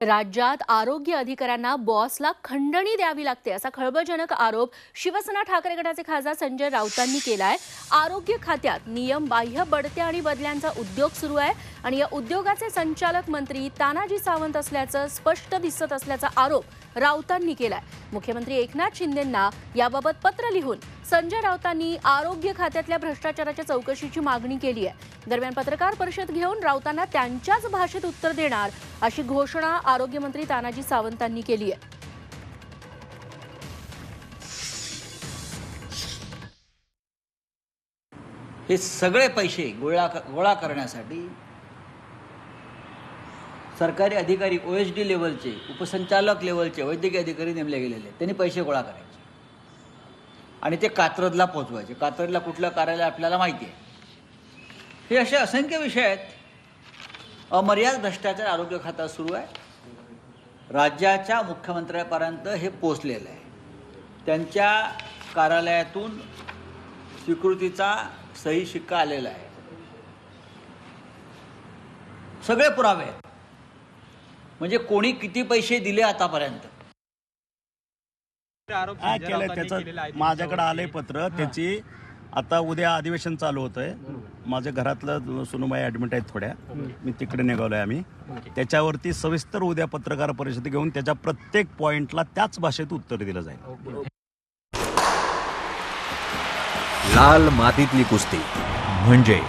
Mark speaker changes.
Speaker 1: राज्यात आरोग्य अधिकाऱ्यांना बॉसला खंडणी द्यावी लागते असा खळबळजनक आरोप शिवसेना ठाकरे गटाचे खासदार संजय राऊतांनी केलाय. आरोग्य खात्यात नियमबाह्य बढत्या आणि बदल्यांचा उद्योग सुरू आहे आणि या उद्योगाचे संचालक मंत्री तानाजी सावंत असल्याचं स्पष्ट दिसत असल्याचा आरोप राऊतांनी केलाय. मुख्यमंत्री एकनाथ शिंदेंना याबाबत पत्र लिहून संजय राऊतांनी आरोग्य खात्यातल्या भ्रष्टाचाराच्या चौकशीची मागणी केली आहे. दरम्यान पत्रकार परिषद घेऊन राऊतांना त्यांच्याच भाषेत उत्तर देणार अशी घोषणा आरोग्यमंत्री तानाजी सावंतांनी केली आहे.
Speaker 2: हे सगळे पैसे गोळा गोळा करण्यासाठी सरकारी अधिकारी ओ एच डी लेवलचे उपसंचालक लेवलचे वैद्यकीय अधिकारी नेमले गेलेले. आहेत. त्यांनी पैसे गोळा करायचे. आणि ते कात्रजला पोचवायचे कात्रजला कुठलं कार्यालय आपल्याला माहिती आहे. हे असे असंख्य विषय आहेत. अमर्याद भ्रष्टाचार आरोग्य खात्यात सुरू आहे. राज्याच्या मुख्यमंत्र्यापर्यंत हे पोचलेलं आहे. त्यांच्या कार्यालयातून स्वीकृतीचा सही शिक्का आलेला आहे. सगळे पुरावे आहेत. म्हणजे कोणी किती पैसे दिले आतापर्यंत?
Speaker 3: हा त्याचं माझ्याकडे आलंय पत्र. त्याची आता उद्या अधिवेशन चालू होतंय. माझ्या घरातलं सुनुबाई ऍडमिट आहेत थोड्या. मी तिकडे निघालोय आम्ही. त्याच्यावरती सविस्तर उद्या पत्रकार परिषद घेऊन त्याच्या प्रत्येक पॉइंटला त्याच भाषेत उत्तर दिलं जाईल.
Speaker 4: लाल मातीतली कुस्ती. म्हणजे